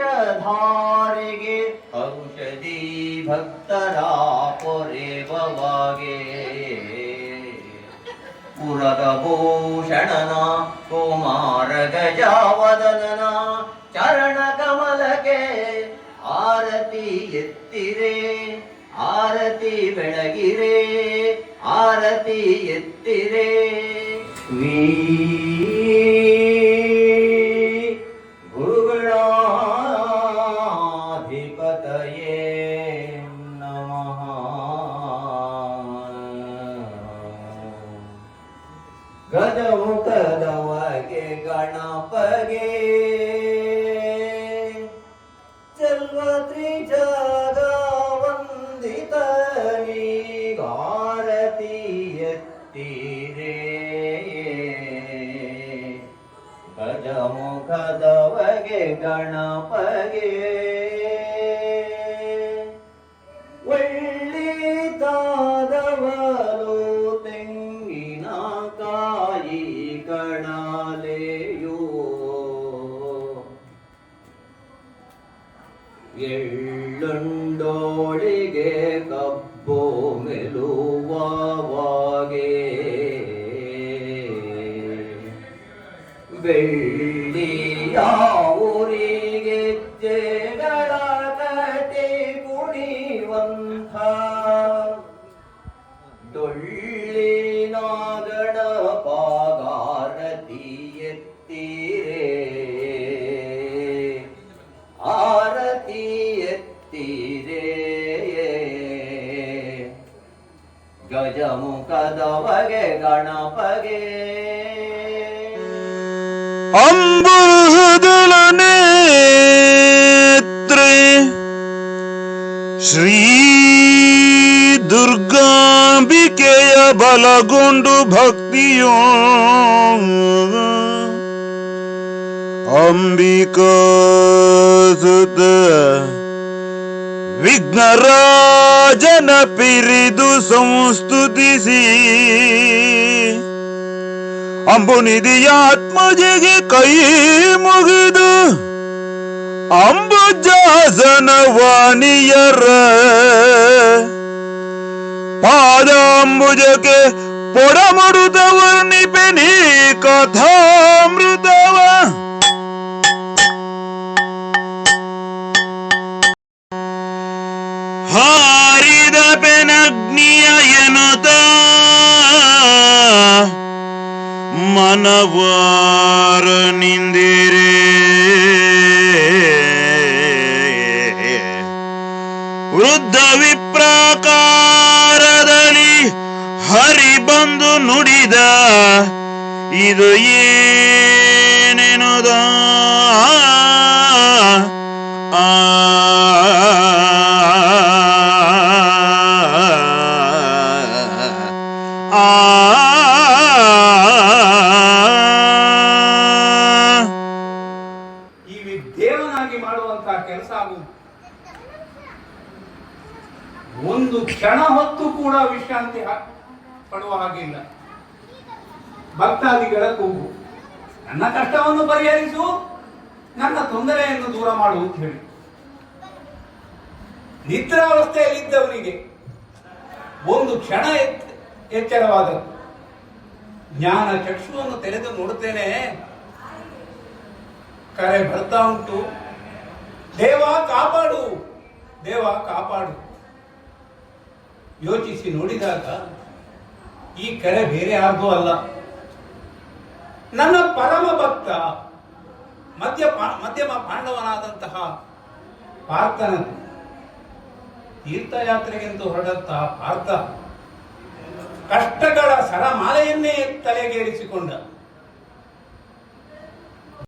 ವಂಶಧಾರಿಗೆ ಔಷಧಿ ಭಕ್ತರ ಪೊರೆವಾಗೆ ಪುರದ ಭೂಷಣನ ಕುಮಾರ ಗಜಾವದನ ಚರಣ ಕಮಲಕ್ಕೆ ಆರತಿ ಎತ್ತಿರೆ ಆರತಿ ಬೆಳಗಿರೆ ಆರತಿ ಎತ್ತಿರೆ. ವೀ ಗಜಮುಖದವಗೆ ಗಣಪಗೆ. ಚಲ್ವತ್ರಿ ಜಗ ವಂದಿತನಿಗಾರತಿ ಎತ್ತಿರೇ ಗಜಮುಖದವಗೆ ಗಣಪಗೆ. ಎಳ್ಳುಂಡೋಳಿಗೆ ಕಬ್ಬು ಮೆಲುವವಾಗೆ ಬೆಳ್ಳಿಯ ಗಜಮುಖದವಗೆ ಗಣಪಗೆ. ಅಂಬುದಲ ನೇತ್ರೆ ಶ್ರೀ ದುರ್ಗಾಂಬಿಕೆಯ ಬಲಗೊಂಡು ಭಕ್ತಿಯೋ. ಅಂಬಿಕಾ ಸುತ ವಿಘ್ನರಾಜನ ಪಿರಿದು ಸಂಸ್ತುತಿಸಿ. ಅಂಬುನಿಧಿಯಾತ್ಮಜಿಗೆ ಕೈ ಮುಗಿದು ಅಂಬುಜಾಸನ ವಾಣಿಯರ. ಪಾದಾಂಬುಜಕ್ಕೆ ಪೊಡಮಡುದ ವರ್ಣಿಪೆನಿ ಕಥಾಮೃತವ. ಪೆನಗ್ನಿಯ ಎನ್ನುತ್ತ ಮನವಾರ ನಿಂದಿರೆ ವೃದ್ಧ ವಿಪ್ರಾಕಾರದಲ್ಲಿ ಹರಿ ಬಂದು ನುಡಿದ ಇದು ಏನೆನುದ? ವಿದ್ಯೇವನಾಗಿ ಮಾಡುವಂತಹ ಕೆಲಸ ಆಗುವುದು. ಒಂದು ಕ್ಷಣ ಹೊತ್ತು ಕೂಡ ವಿಶ್ರಾಂತಿ ಪಡುವ ಹಾಗಿಲ್ಲ ಭಕ್ತಾದಿಗಳ ಕೂಗು. ನನ್ನ ಕಷ್ಟವನ್ನು ಪರಿಹರಿಸು, ನನ್ನ ತೊಂದರೆಯನ್ನು ದೂರ ಮಾಡು ಅಂತ ಹೇಳಿ. ನಿದ್ರಾವಸ್ಥೆಯಲ್ಲಿದ್ದವನಿಗೆ ಒಂದು ಕ್ಷಣ ಎಚ್- ಎಚ್ಚರವಾದದ್ದು. ಜ್ಞಾನ ಚಕ್ಷುವನ್ನು ತೆರೆದು ನೋಡುತ್ತೇನೆ. ಕರೆ ಬರ್ತಾ ಉಂಟು. ದೇವ ಕಾಪಾಡು. ದೇವ ಕಾಪಾಡು. ಯೋಚಿಸಿ ನೋಡಿದಾಗ ಈ ಕರೆ ಬೇರೆ ಯಾರ್ದೂ ಅಲ್ಲ. ನನ್ನ ಪರಮ ಭಕ್ತ ಮಧ್ಯ ಮಧ್ಯಮ ಪಾಂಡವನಾದಂತಹ ಪಾರ್ಥನ ತೀರ್ಥಯಾತ್ರೆಗೆಂದು ಹೊರಡಂತಹ ಪಾರ್ಥ ಕಷ್ಟಗಳ ಸರಮಾಲೆಯನ್ನೇ ತಲೆಗೇರಿಸಿಕೊಂಡ.